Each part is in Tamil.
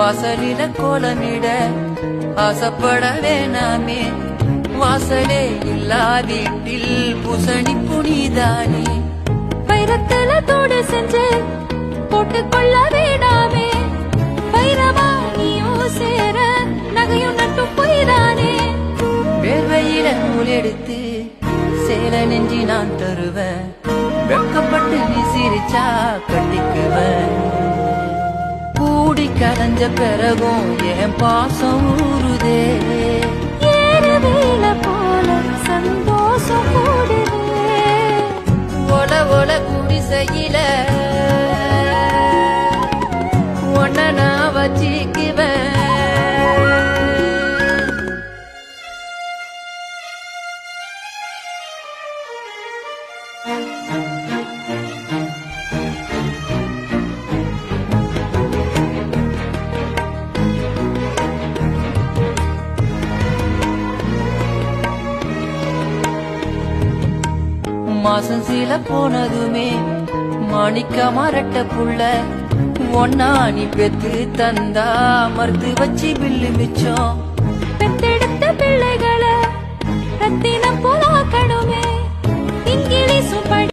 வாசலில கோலமிட ஆசைப்பட வேணாமே. வாசலே இல்லா வீட்டில் பூசணி புனிதானே. வைரத்துல தோடு செஞ்சு போட்டுக்கொள்ள வேண்டாமே வைரமா நீயும் சேர நகையும் நட்டு பொய்தானே. வேர்வையில நூல் எடுத்து சேல நெஞ்சி நான் தருவேன் வெக்கப்பட்டு நீ சிரிச்சா கட்டிக்குவேன் கூடி கலைஞ்ச பிறகும் என் பாசம் ஊறுதே. போல சந்தோஷம் ஒல ஒல குடிசையில ஒன்ன நான் வச்சிக்குவேன். மாசம் சில போனதுமே மாணிக்க மரட்ட புள்ள ஒன்னா நீ பெத்து தந்தா மறுத்து வச்சு பில்லு மிச்சம். பெத்தெடுத்த பிள்ளைகளை ரத்தினம் போலாக்கணுமே இங்கிலீஷும் படி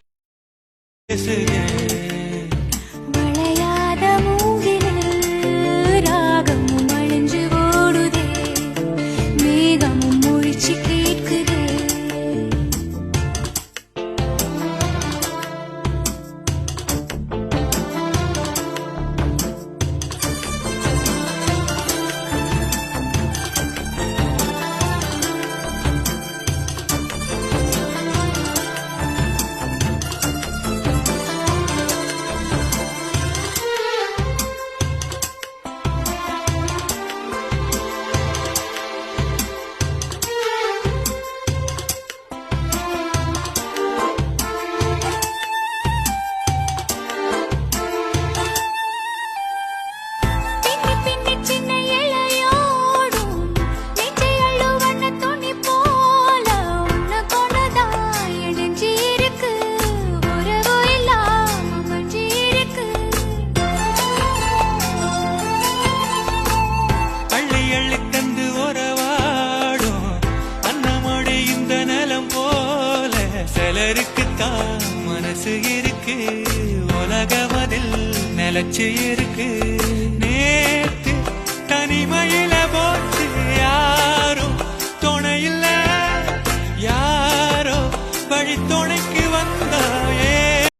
சிலருக்குத்தான் மனசு இருக்கு. உலகம் அதில் நிலச்சு இருக்கு.